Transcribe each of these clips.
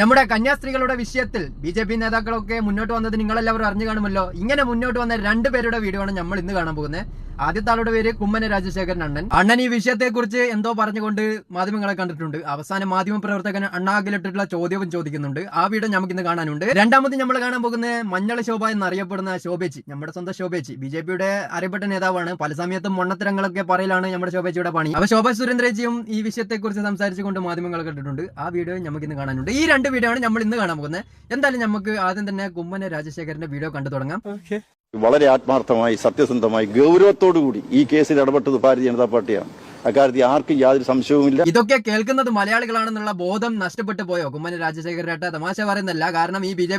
നമ്മുടെ കന്യാസ്ത്രീകളുടെ വിഷയത്തിൽ B J P നേതാക്കളൊക്കെ മുന്നോട്ട് വന്നത് നിങ്ങളെല്ലാവരും അറിഞ്ഞു കാണുമല്ലോ. ഇങ്ങനെ മുന്നോട്ട് വന്ന രണ്ട് പേരുടെ വീഡിയോ ആണ് നമ്മൾ ഇന്ന് കാണാൻ പോകുന്നത്. ആദ്യത്തെ ആളുടെ പേര് കുമ്മന രാജശേഖരൻ അണ്ണൻ. അണ്ണൻ ഈ വിഷയത്തെക്കുറിച്ച് എന്തോ പറഞ്ഞുകൊണ്ട് മാധ്യമങ്ങളെ കണ്ടിട്ടുണ്ട്. അവസാന മാധ്യമ പ്രവർത്തകൻ അണ്ണാകിലിട്ടിട്ടുള്ള ചോദ്യവും ചോദിക്കുന്നുണ്ട്. ആ വീഡിയോ നമുക്ക് ഇന്ന് കാണാനുണ്ട്. രണ്ടാമത് നമ്മൾ കാണാൻ പോകുന്ന മഞ്ഞള ശോഭ എന്നറിയപ്പെടുന്ന ശോഭേച്ചി നമ്മുടെ സ്വന്തം ശോഭേച്ചി. ബി ജെ പിയുടെ അറിയപ്പെട്ട നേതാവാണ്. പല സമയത്തും മൊണ്ണത്തരങ്ങളൊക്കെ പറയലാണ് നമ്മുടെ ശോഭേച്ചിയുടെ പണി. അപ്പൊ ശോഭ സുരേന്ദ്രജിയും ഈ വിഷയത്തെക്കുറിച്ച് സംസാരിച്ചുകൊണ്ട് മാധ്യമങ്ങൾ കണ്ടിട്ടുണ്ട്. ആ വീഡിയോ നമുക്ക് ഇന്ന് കാണാനുണ്ട്. ഈ രണ്ട് വീഡിയോ ആണ് നമ്മൾ ഇന്ന് കാണാൻ പോകുന്നത്. എന്തായാലും നമുക്ക് ആദ്യം തന്നെ കുമ്മന രാജശേഖരന്റെ വീഡിയോ കണ്ടു തുടങ്ങാം. വളരെ ആത്മാർത്ഥമായി സത്യസന്ധമായി ഗൗരവത്തോടുകൂടി ഈ കേസിൽ ഇടപെട്ടത് ഭാരതീയ ജനതാ പാർട്ടിയാണ്. അക്കാര്യത്തിൽ ആർക്കും യാതൊരു സംശയവുമില്ല. ഇതൊക്കെ കേൾക്കുന്നത് മലയാളികളാണെന്നുള്ള ബോധം നഷ്ടപ്പെട്ടു പോയോ? കുമ്മന രാജശേഖരേട്ട തമാശ പറയുന്നല്ല കാരണം ഈ ബി ജെ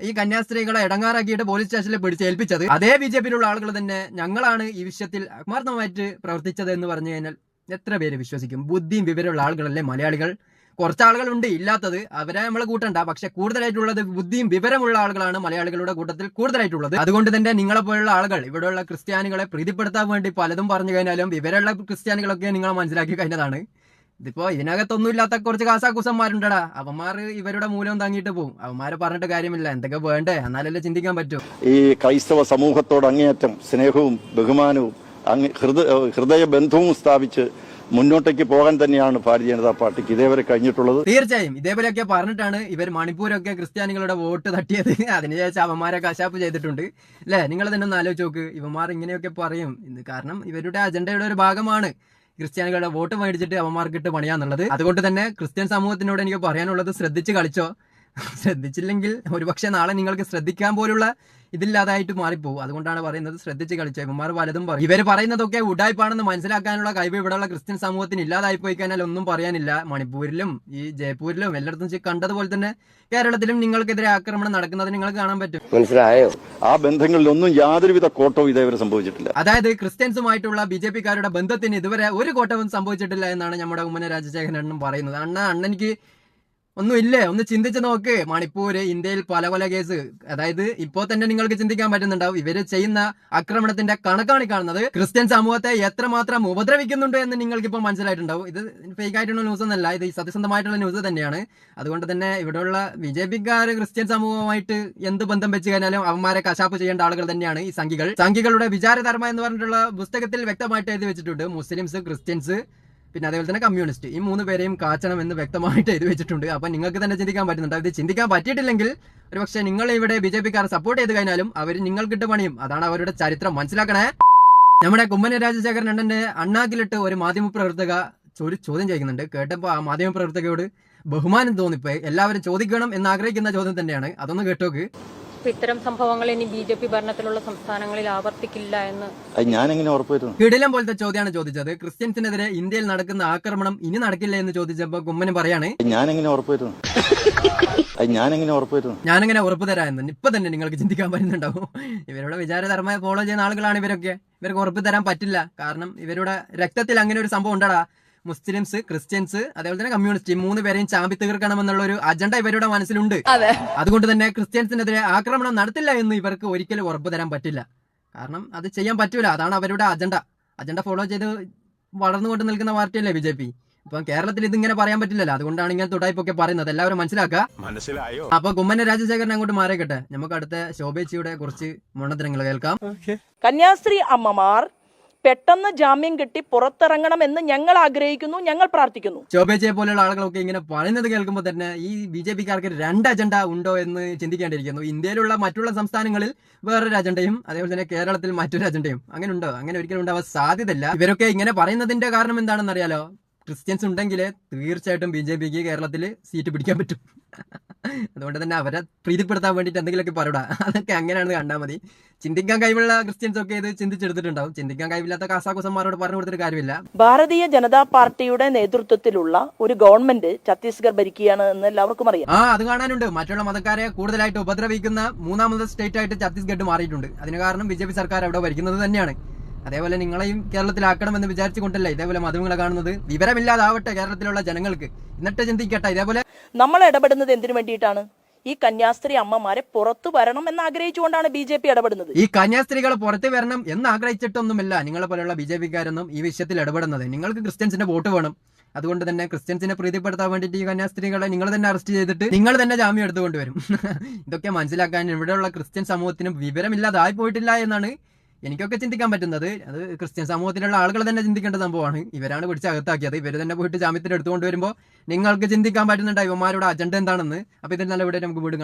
ഈ കന്യാസ്ത്രീകളെ ഇടങ്ങാറാക്കിയിട്ട് പോലീസ് സ്റ്റേഷനിൽ പിടിച്ച് ഏൽപ്പിച്ചത് അതേ ബി ജെ ആളുകൾ തന്നെ ഞങ്ങളാണ് ഈ വിഷയത്തിൽ ആത്മാർത്ഥമായിട്ട് പ്രവർത്തിച്ചത് എന്ന് പറഞ്ഞു കഴിഞ്ഞാൽ എത്ര പേര് വിശ്വസിക്കും? ബുദ്ധിയും വിവരമുള്ള ആളുകളല്ലേ മലയാളികൾ. കുറച്ച് ആളുകളുണ്ട് ഇല്ലാത്തത് അവരെ നമ്മൾ കൂട്ടണ്ട. പക്ഷെ കൂടുതലായിട്ടുള്ളത് ബുദ്ധിയും വിവരമുള്ള ആളുകളാണ് മലയാളികളുടെ കൂട്ടത്തിൽ കൂടുതലായിട്ടുള്ളത്. അതുകൊണ്ട് തന്നെ നിങ്ങളെ പോലുള്ള ആളുകൾ ഇവിടെയുള്ള ക്രിസ്ത്യാനികളെ പ്രീതിപ്പെടുത്താൻ വേണ്ടി പലതും പറഞ്ഞു കഴിഞ്ഞാലും വിവരമുള്ള ക്രിസ്ത്യാനികളൊക്കെ നിങ്ങൾ മനസ്സിലാക്കി കഴിഞ്ഞതാണ്. ഇതിപ്പോ ഇതിനകത്തൊന്നും ഇല്ലാത്ത കുറച്ച് കാസാക്കുസന്മാരുണ്ടടാ. അവന്മാർ ഇവരുടെ മൂലം താങ്ങിയിട്ട് പോകും അവന്മാരെ പറഞ്ഞിട്ട് കാര്യമില്ല. എന്തൊക്കെ വേണ്ടേ? എന്നാലല്ലേ ചിന്തിക്കാൻ പറ്റൂ. ഈ ക്രൈസ്തവ സമൂഹത്തോട് അങ്ങേയറ്റം സ്നേഹവും ബഹുമാനവും ഹൃദയ ബന്ധവും സ്ഥാപിച്ച് മുന്നോട്ടേക്ക് പോകാൻ തന്നെയാണ് ഭാരതീയ ജനതാ പാർട്ടിക്ക് ഇതേവരെ കഴിഞ്ഞിട്ടുള്ളത്. തീർച്ചയായും. ഇതേപോലെയൊക്കെ പറഞ്ഞിട്ടാണ് ഇവർ മണിപ്പൂരൊക്കെ ക്രിസ്ത്യാനികളുടെ വോട്ട് തട്ടിയത്. അതിനുശേഷം അവന്മാരെ കശാപ്പ് ചെയ്തിട്ടുണ്ട്. അല്ലേ? നിങ്ങൾ തന്നെ ഒന്ന് ആലോചിച്ച് നോക്ക്. ഇവന്മാർ ഇങ്ങനെയൊക്കെ പറയും. കാരണം ഇവരുടെ അജണ്ടയുടെ ഒരു ഭാഗമാണ് ക്രിസ്ത്യാനികളുടെ വോട്ട് മേടിച്ചിട്ട് അവന്മാർക്കിട്ട് പണിയാന്നുള്ളത്. അതുകൊണ്ട് തന്നെ ക്രിസ്ത്യൻ സമൂഹത്തിനോട് എനിക്ക് പറയാനുള്ളത് ശ്രദ്ധിച്ച് കളിച്ചോ. ശ്രദ്ധിച്ചില്ലെങ്കിൽ ഒരുപക്ഷെ നാളെ നിങ്ങൾക്ക് ശ്രദ്ധിക്കാൻ പോലുള്ള ഇതില്ലാതായിട്ട് മാറിപ്പോകും അതുകൊണ്ടാണ് പറയുന്നത് ശ്രദ്ധിച്ച് കളിച്ചോ. ഇവന്മാർ പലതും പറയും. ഇവർ പറയുന്നതൊക്കെ ഉടായ്പാണെന്ന് മനസ്സിലാക്കാനുള്ള കഴിവ് ഇവിടെയുള്ള ക്രിസ്ത്യൻ സമൂഹത്തിന് ഇല്ലാതായി പോയി കഴിഞ്ഞാൽ ഒന്നും പറയാനില്ല. മണിപ്പൂരിലും ഈ ജയ്പൂരിലും എല്ലായിടത്തും കണ്ടതുപോലെ തന്നെ കേരളത്തിലും നിങ്ങൾക്കെതിരെ ആക്രമണം നടക്കുന്നത് നിങ്ങൾക്ക് കാണാൻ പറ്റും. മനസ്സിലായോ? ആ ബന്ധങ്ങളിലൊന്നും യാതൊരുവിധ കോട്ടവും ഇതേവരെ സംഭവിച്ചിട്ടില്ല. അതായത് ക്രിസ്ത്യൻസുമായിട്ടുള്ള ബി ജെ പിക്കാരുടെ ബന്ധത്തിന് ഇതുവരെ ഒരു കോട്ടവും സംഭവിച്ചിട്ടില്ല എന്നാണ് നമ്മുടെ ഉമ്മന രാജശേഖരൻ പറയുന്നത്. അണ്ണ അണ്ണനിക്ക് ഒന്നും ഇല്ലേ ഒന്ന് ചിന്തിച്ച് നോക്ക്. മണിപ്പൂര് ഇന്ത്യയിൽ പല പല കേസ്. അതായത് ഇപ്പോ തന്നെ നിങ്ങൾക്ക് ചിന്തിക്കാൻ പറ്റുന്നുണ്ടാവും. ഇവർ ചെയ്യുന്ന ആക്രമണത്തിന്റെ കണക്കാണ് കാണുന്നത്. ക്രിസ്ത്യൻ സമൂഹത്തെ എത്രമാത്രം ഉപദ്രവിക്കുന്നുണ്ട് എന്ന് നിങ്ങൾക്ക് ഇപ്പോൾ മനസ്സിലായിട്ടുണ്ടാവും. ഇത് ഫേക്ക് ആയിട്ടുള്ള ന്യൂസ് ഒന്നല്ല ഇത് സത്യസന്ധമായിട്ടുള്ള ന്യൂസ് തന്നെയാണ്. അതുകൊണ്ട് തന്നെ ഇവിടെയുള്ള ബി ജെ പിക്കാര് ക്രിസ്ത്യൻ സമൂഹമായിട്ട് എന്ത് ബന്ധം വെച്ച് കഴിഞ്ഞാലും അവന്മാരെ കശാപ്പ് ചെയ്യേണ്ട ആളുകൾ തന്നെയാണ് ഈ സംഘികൾ. സംഘികളുടെ വിചാരധർമ്മ എന്ന് പറഞ്ഞിട്ടുള്ള പുസ്തകത്തിൽ വ്യക്തമായിട്ട് എഴുതി വെച്ചിട്ടുണ്ട്. മുസ്ലിംസ് ക്രിസ്ത്യൻസ് പിന്നെ അതേപോലെ തന്നെ കമ്മ്യൂണിസ്റ്റ്. ഈ മൂന്ന് പേരെയും കാച്ചണം എന്ന് വ്യക്തമായിട്ട് എഴുതി വെച്ചിട്ടുണ്ട്. അപ്പൊ നിങ്ങൾക്ക് തന്നെ ചിന്തിക്കാൻ പറ്റുന്നുണ്ട്. ഇത് ചിന്തിക്കാൻ പറ്റിയിട്ടില്ലെങ്കിൽ ഒരു പക്ഷേ നിങ്ങൾ ഇവിടെ ബി ജെ പിക്കാരെ സപ്പോർട്ട് ചെയ്ത് കഴിഞ്ഞാലും അവർ നിങ്ങൾക്കിട്ട് പണിയും. അതാണ് അവരുടെ ചരിത്രം. മനസ്സിലാക്കണേ? നമ്മുടെ കുമ്മന രാജശേഖരൻ അണ്ണന്റെ അണ്ണാക്കിലിട്ട് ഒരു മാധ്യമ പ്രവർത്തക ഒരു ചോദ്യം ചോദിക്കുന്നുണ്ട് കേട്ടപ്പോൾ ആ മാധ്യമ പ്രവർത്തകയോട് ബഹുമാനം തോന്നിപ്പോ എല്ലാവരും ചോദിക്കണം എന്ന് ആഗ്രഹിക്കുന്ന ചോദ്യം തന്നെയാണ്. അതൊന്ന് കേട്ടോക്ക്. ഇത്തരം സംഭവങ്ങൾ ഇനി ബി ജെ പി ഭരണത്തിലുള്ള സംസ്ഥാനങ്ങളിൽ ആവർത്തിക്കില്ല എന്ന് അത് ഞാനെങ്ങനെ ഉറപ്പുവരുന്നു കിടിലം പോലത്തെ ചോദ്യമാണ് ചോദിച്ചത്. ക്രിസ്ത്യൻസിനെതിരെ ഇന്ത്യയിൽ നടക്കുന്ന ആക്രമണം ഇനി നടക്കില്ല എന്ന് ചോദിച്ചപ്പോ കുമ്മന് പറയാണ് ഞാനെങ്ങനെ ഉറപ്പുവരുന്നു അത് ഞാനെങ്ങനെ ഉറപ്പുവരുന്നു ഞാനിങ്ങനെ ഉറപ്പ് തരാമെന്ന് ഇപ്പൊ തന്നെ നിങ്ങൾക്ക് ചിന്തിക്കാൻ പറ്റുന്നുണ്ടാവും. ഇവരുടെ വിചാരധർമ്മയെ ഫോളോ ചെയ്യുന്ന ആളുകളാണ് ഇവരൊക്കെ. ഇവർക്ക് ഉറപ്പ് തരാൻ പറ്റില്ല. കാരണം ഇവരുടെ രക്തത്തിൽ അങ്ങനെ ഒരു സംഭവം ഉണ്ടടാ. മുസ്ലിംസ് ക്രിസ്ത്യൻസ് അതേപോലെ തന്നെ കമ്മ്യൂണിസ്റ്റ് ഈ മൂന്ന് പേരെയും ചാമ്പി തീർക്കണമെന്നുള്ള ഒരു അജണ്ട ഇവരുടെ മനസ്സിലുണ്ട്. അതുകൊണ്ട് തന്നെ ക്രിസ്ത്യൻസിനെതിരെ ആക്രമണം നടത്തില്ല എന്ന് ഇവർക്ക് ഒരിക്കലും ഉറപ്പ് തരാൻ പറ്റില്ല. കാരണം അത് ചെയ്യാൻ പറ്റൂല. അതാണ് അവരുടെ അജണ്ട അജണ്ട ഫോളോ ചെയ്ത് വളർന്നുകൊണ്ട് നിൽക്കുന്ന പാർട്ടിയല്ലേ ബി ജെ പി? ഇപ്പൊ കേരളത്തിൽ ഇതിങ്ങനെ പറയാൻ പറ്റില്ലല്ലോ. അതുകൊണ്ടാണ് ഇങ്ങനെ തുടായ്പൊക്കെ പറയുന്നത്. എല്ലാവരും മനസ്സിലാക്കുക മനസ്സിലായോ? അപ്പൊ കുമ്മന രാജശേഖരൻ അങ്ങോട്ട് മാറിക്കട്ടെ നമുക്ക് അടുത്ത ശോഭേച്ചിയുടെ കുറച്ച് മുണ്ണത്തിരങ്ങൾ കേൾക്കാം. കന്യാസ്ത്രീ അമ്മമാർ പെട്ടെന്ന് ജാമ്യം കിട്ടി പുറത്തിറങ്ങണമെന്ന് ഞങ്ങൾ ആഗ്രഹിക്കുന്നു ഞങ്ങൾ പ്രാർത്ഥിക്കുന്നു. ശോഭേച്ചിയെ പോലെയുള്ള ആളുകളൊക്കെ ഇങ്ങനെ പറയുന്നത് കേൾക്കുമ്പോൾ തന്നെ ഈ ബി ജെ പിക്കാർക്ക് രണ്ട് അജണ്ട ഉണ്ടോ എന്ന് ചിന്തിക്കേണ്ടിയിരിക്കുന്നു. ഇന്ത്യയിലുള്ള മറ്റുള്ള സംസ്ഥാനങ്ങളിൽ വേറൊരു അജണ്ടയും അതേപോലെ തന്നെ കേരളത്തിൽ മറ്റൊരു അജണ്ടയും. അങ്ങനെ ഉണ്ടോ? അങ്ങനെ ഒരിക്കലും ഉണ്ടാവാൻ സാധ്യതയില്ല. ഇവരൊക്കെ ഇങ്ങനെ പറയുന്നതിന്റെ കാരണം എന്താണെന്ന് അറിയാലോ ക്രിസ്ത്യൻസ് ഉണ്ടെങ്കിൽ തീർച്ചയായിട്ടും ബി ജെ പിക്ക് കേരളത്തിൽ സീറ്റ് പിടിക്കാൻ പറ്റും. അതുകൊണ്ട് തന്നെ അവരെ പ്രീതിപ്പെടുത്താൻ വേണ്ടിയിട്ട് എന്തെങ്കിലുമൊക്കെ പറയടാ അതൊക്കെ അങ്ങനെയാണെന്ന് കണ്ടാൽ മതി. ചിന്തിക്കാൻ കഴിവുള്ള ക്രിസ്ത്യൻസ് ഒക്കെ ഇത് ചിന്തിച്ചെടുത്തിട്ടുണ്ടാവും. ചിന്തിക്കാൻ കഴിവില്ലാത്ത കാസാകുസന്മാരോട് പറഞ്ഞു കൊടുത്തിട്ട് കാര്യമില്ല. ഭാരതീയ ജനതാ പാർട്ടിയുടെ നേതൃത്വത്തിലുള്ള ഒരു ഗവൺമെന്റ് ഛത്തീസ്ഗഡ് ഭരിക്കുകയാണ് എന്ന് എല്ലാവർക്കും അറിയാം. ആ അത് കാണാനുണ്ട്. മറ്റുള്ള മതക്കാരെ കൂടുതലായിട്ട് ഉപദ്രവിക്കുന്ന മൂന്നാമത്തെ സ്റ്റേറ്റ് ആയിട്ട് ഛത്തീസ്ഗഡ് മാറിയിട്ടുണ്ട്. അതിന് കാരണം ബി സർക്കാർ അവിടെ ഭരിക്കുന്നത് തന്നെയാണ്. അതേപോലെ നിങ്ങളെയും കേരളത്തിലാക്കണമെന്ന് വിചാരിച്ചുകൊണ്ടല്ല ഇതേപോലെ മാധ്യമങ്ങളെ കാണുന്നത്? വിവരമില്ലാതാവട്ടെ കേരളത്തിലുള്ള ജനങ്ങൾക്ക്. എന്നിട്ട് ചിന്തിക്കട്ടെ ഇതേപോലെ നമ്മൾ ഇടപെടുന്നത് എന്തിനു വേണ്ടിയിട്ടാണ്? ഈ കന്യാസ്ത്രീ അമ്മമാരെ പുറത്തു വരണം എന്ന് ആഗ്രഹിച്ചുകൊണ്ടാണ് ബി ജെ പി ഇടപെടുന്നത്. ഈ കന്യാസ്ത്രീകൾ പുറത്തു വരണം എന്ന് ആഗ്രഹിച്ചിട്ടൊന്നുമില്ല നിങ്ങളെ പോലെയുള്ള ബി ജെ പിക്കാരൊന്നും ഈ വിഷയത്തിൽ ഇടപെടുന്നത്. നിങ്ങൾക്ക് ക്രിസ്ത്യൻസിന്റെ വോട്ട് വേണം. അതുകൊണ്ട് തന്നെ ക്രിസ്ത്യൻസിനെ പ്രീതിപ്പെടുത്താൻ വേണ്ടിയിട്ട് ഈ കന്യാസ്ത്രീകളെ നിങ്ങൾ തന്നെ അറസ്റ്റ് ചെയ്തിട്ട് നിങ്ങൾ തന്നെ ജാമ്യം എടുത്തുകൊണ്ട് വരും ഇതൊക്കെ മനസ്സിലാക്കാൻ ഇവിടെയുള്ള ക്രിസ്ത്യൻ സമൂഹത്തിന് വിവരമില്ലാതായി പോയിട്ടില്ല എന്നാണ് എനിക്കൊക്കെ ചിന്തിക്കാൻ പറ്റുന്നത് അത് ക്രിസ്ത്യൻ സമൂഹത്തിലുള്ള ആളുകൾ തന്നെ ചിന്തിക്കേണ്ട സംഭവമാണ്. ഇവരാണ് പിടിച്ച് അകത്താക്കിയത്. ഇവർ തന്നെ പോയിട്ട് ജാമ്യത്തിൽ എടുത്തുകൊണ്ട് വരുമ്പോൾ നിങ്ങൾക്ക് ചിന്തിക്കാൻ പറ്റുന്നുണ്ട്? ഇവന്മാരുടെ അജണ്ട എന്താണെന്ന്? അപ്പോൾ ഇതിൽ നല്ല ഇവിടെ നമുക്ക് വീടുകൾ